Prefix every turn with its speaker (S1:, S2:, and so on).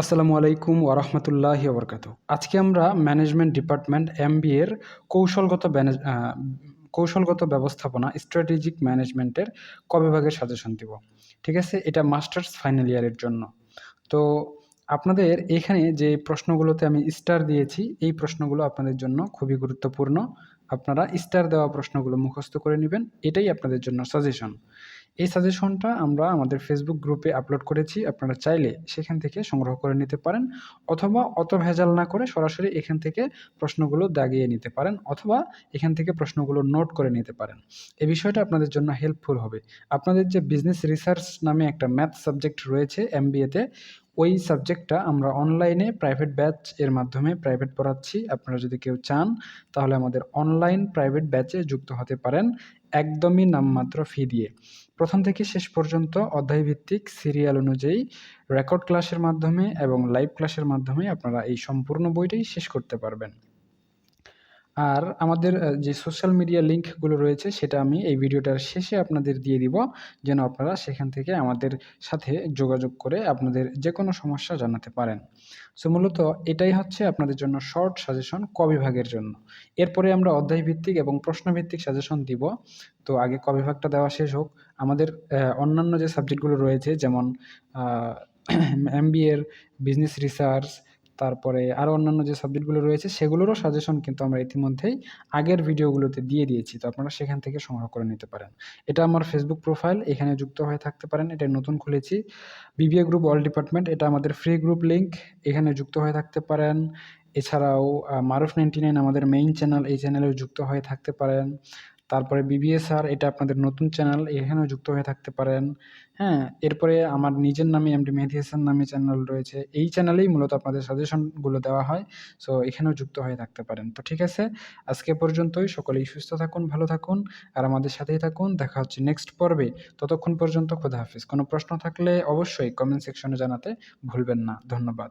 S1: আসসালামু আলাইকুম ওরহমতুল্লাহি ওবরকাত আজকে আমরা ম্যানেজমেন্ট ডিপার্টমেন্ট এম এর কৌশলগত কৌশলগত ব্যবস্থাপনা স্ট্র্যাটেজিক ম্যানেজমেন্টের ক বিভাগের সাজেশন দিব। ঠিক আছে? এটা মাস্টার্স ফাইনাল ইয়ারের জন্য। তো আপনাদের এখানে যে প্রশ্নগুলোতে আমি স্টার দিয়েছি, এই প্রশ্নগুলো আপনাদের জন্য খুবই গুরুত্বপূর্ণ। আপনারা স্টার দেওয়া প্রশ্নগুলো মুখস্থ করে নেবেন। এটাই আপনাদের জন্য সাজেশন। এই সাজেশনটা আমরা আমাদের ফেসবুক গ্রুপে আপলোড করেছি। আপনারা চাইলে সেখান থেকে সংগ্রহ করে নিতে পারেন অথবা অত ভেজাল না করে সরাসরি এখান থেকে প্রশ্নগুলো দাগিয়ে নিতে পারেন অথবা এখান থেকে প্রশ্নগুলো নোট করে নিতে পারেন। এই বিষয়টা আপনাদের জন্য হেল্পফুল হবে। আপনাদের যে বিজনেস রিসার্চ নামে একটা ম্যাথ সাবজেক্ট রয়েছে এম ওই সাবজেক্টটা আমরা অনলাইনে প্রাইভেট ব্যাচ এর মাধ্যমে প্রাইভেট পড়াচ্ছি। আপনারা যদি কেউ চান, তাহলে আমাদের অনলাইন প্রাইভেট ব্যাচে যুক্ত হতে পারেন একদমই নামমাত্র ফি দিয়ে। প্রথম থেকে শেষ পর্যন্ত অধ্যায়ভিত্তিক সিরিয়াল অনুযায়ী রেকর্ড ক্লাসের মাধ্যমে এবং লাইভ ক্লাসের মাধ্যমে আপনারা এই সম্পূর্ণ বইটাই শেষ করতে পারবেন। আর আমাদের যে সোশ্যাল মিডিয়া লিঙ্কগুলো রয়েছে সেটা আমি এই ভিডিওটার শেষে আপনাদের দিয়ে দিব, যেন আপনারা সেখান থেকে আমাদের সাথে যোগাযোগ করে আপনাদের যে কোনো সমস্যা জানাতে পারেন। সো মূলত এটাই হচ্ছে আপনাদের জন্য শর্ট সাজেশন ক বিভাগের জন্য। এরপরে আমরা অধ্যায়ভিত্তিক এবং প্রশ্নভিত্তিক সাজেশন দিব। তো আগে ক বিভাগটা দেওয়া শেষ হোক। আমাদের অন্যান্য যে সাবজেক্টগুলো রয়েছে, যেমন এম এর বিজনেস রিসার্চ তারপরে আরও অন্যান্য যে সাবজেক্টগুলো রয়েছে, সেগুলোরও সাজেশন কিন্তু আমরা ইতিমধ্যেই আগের ভিডিওগুলোতে দিয়ে দিয়েছি। তো আপনারা সেখান থেকে সংগ্রহ করে নিতে পারেন। এটা আমার ফেসবুক প্রোফাইল এখানে যুক্ত হয়ে থাকতে পারেন। এটা নতুন খুলেছি। বিবিএ গ্রুপ অল ডিপার্টমেন্ট এটা আমাদের ফ্রি গ্রুপ লিঙ্ক এখানে যুক্ত হয়ে থাকতে পারেন। এছাড়াও মারুফ নাইনটি নাইন আমাদের মেইন চ্যানেল এই চ্যানেলেও যুক্ত হয়ে থাকতে পারেন। তারপরে বিবিএসআর এটা আপনাদের নতুন চ্যানেল এখানেও যুক্ত হয়ে থাকতে পারেন। হ্যাঁ এরপরে আমার নিজের নামে এমডি মেহেদি হাসান নামে চ্যানেল রয়েছে। এই চ্যানেলেই মূলত আপনাদের সাজেশনগুলো দেওয়া হয়। সো এখানেও যুক্ত হয়ে থাকতে পারেন। তো ঠিক আছে, আজকে পর্যন্তই। সকলেই সুস্থ থাকুন, ভালো থাকুন, আর আমাদের সাথেই থাকুন। দেখা হচ্ছে নেক্সট পর্বে। ততক্ষণ পর্যন্ত খোদা হাফিজ। কোনো প্রশ্ন থাকলে অবশ্যই কমেন্ট সেকশনে জানাতে ভুলবেন না। ধন্যবাদ।